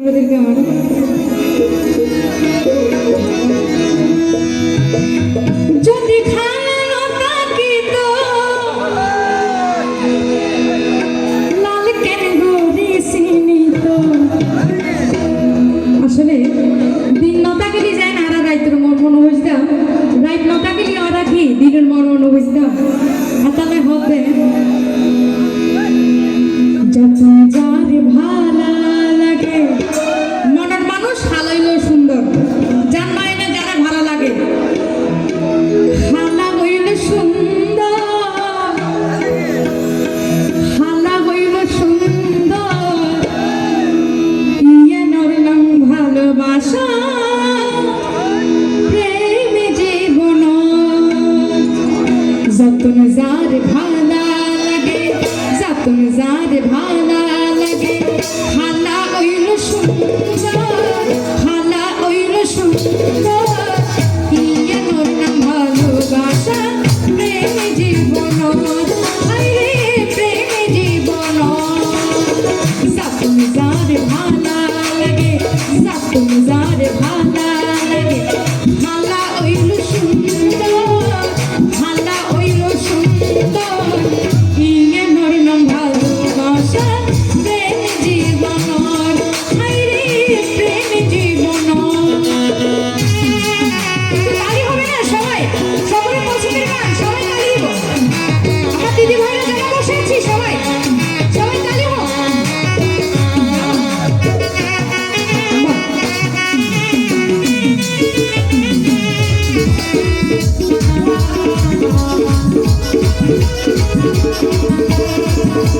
আমাদেরকে আমার যদি খানো Feliz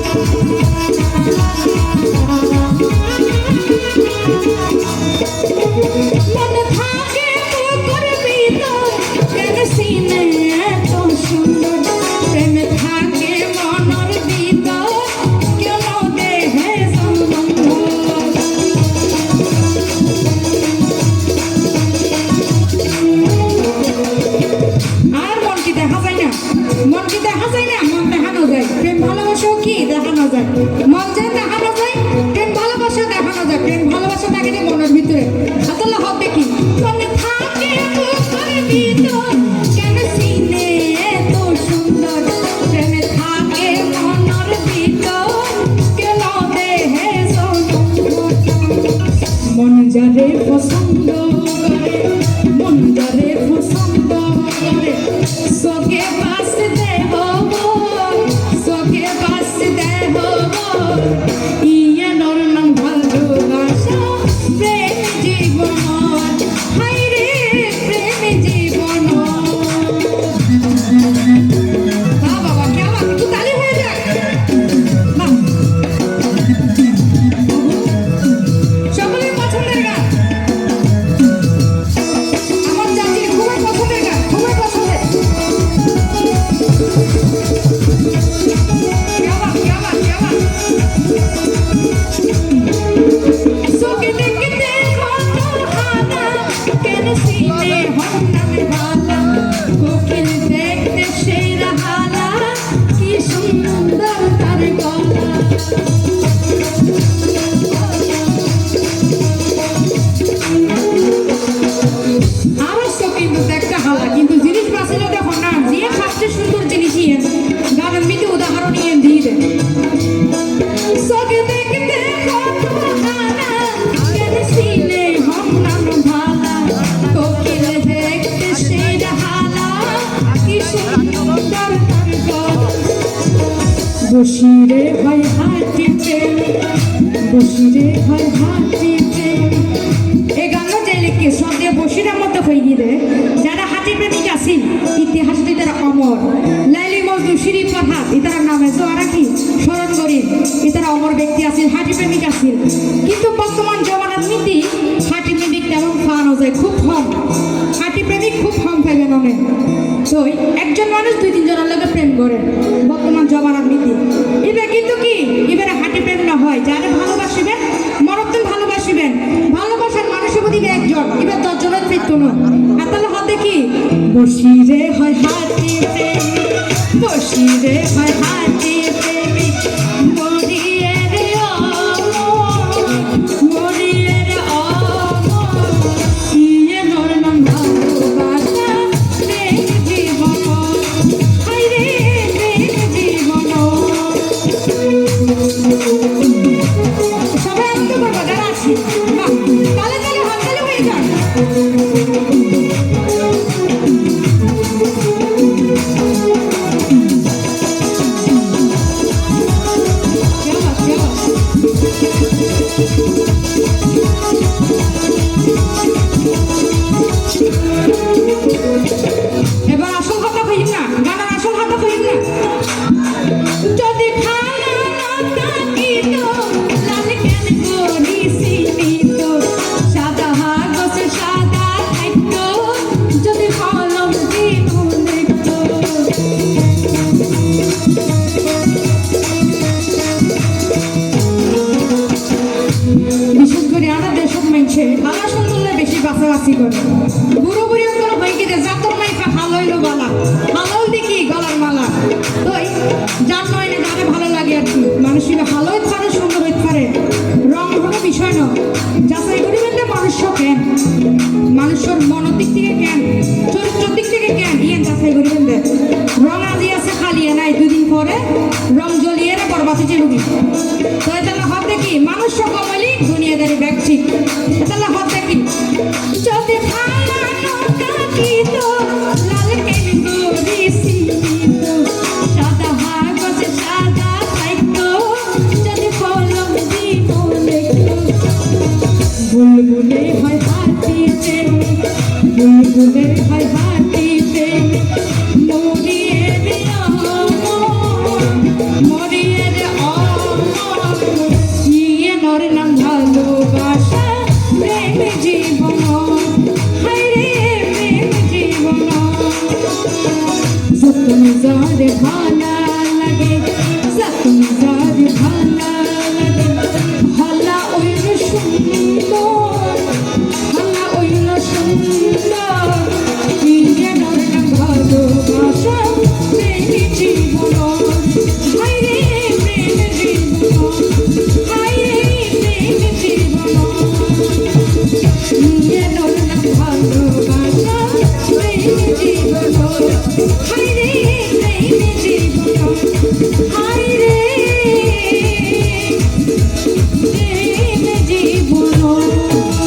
মনে থাকে মন যে দেখানো যায় প্রেম ভালোবাসা দেখানো যায়? প্রেম ভালোবাসা থাকে না মনের ভিতরে? আসলে হবে কি? মনে থাকে কেন মনের ভিতর, কেন দেহে সম্বন্ধ এন গানের মিতে উদাহরণ নিয়ে দিয়ে দেন বসিরে হয় হাটিতে বসিরে হয় হাটিতে এই গানটা যে লিখে সন্ধ্যে বসিরের মধ্যে হয়ে গিয়ে যারা হাতি প্রেমিক আছেন ইতিহাস তারা অমর লাইলি মজনু শিরি ফারহাদ ইতার নামে তো কি? স্মরণ করি ইতারা অমর ব্যক্তি আছেন হাতি প্রেমিক আছেন কিন্তু বর্তমান জমানার নীতি হাতি প্রেমিক তেমন খাওয়ানো যায়, খুব কম। হাতি প্রেমিক খুব কম পাইবেন অনেক তো একজন মানুষ দুই তিনজনের লোকে প্রেম করে, বর্তমান জমানার নীতি। এবার কিন্তু কি? এবারে হাঁটি প্রেম না হয়, যারা ভালোবাসিবেন মরত্তম ভালোবাসিবেন, ভালোবাসার মানুষের প্রতি একজন, এবার দশজনের মৃত্যু নয় আর তাহলে হবে কি? বসিরে হয় হাতি প্রেম মরিয়ে রে ও বুলবুলে হয় হাতিতে Hey!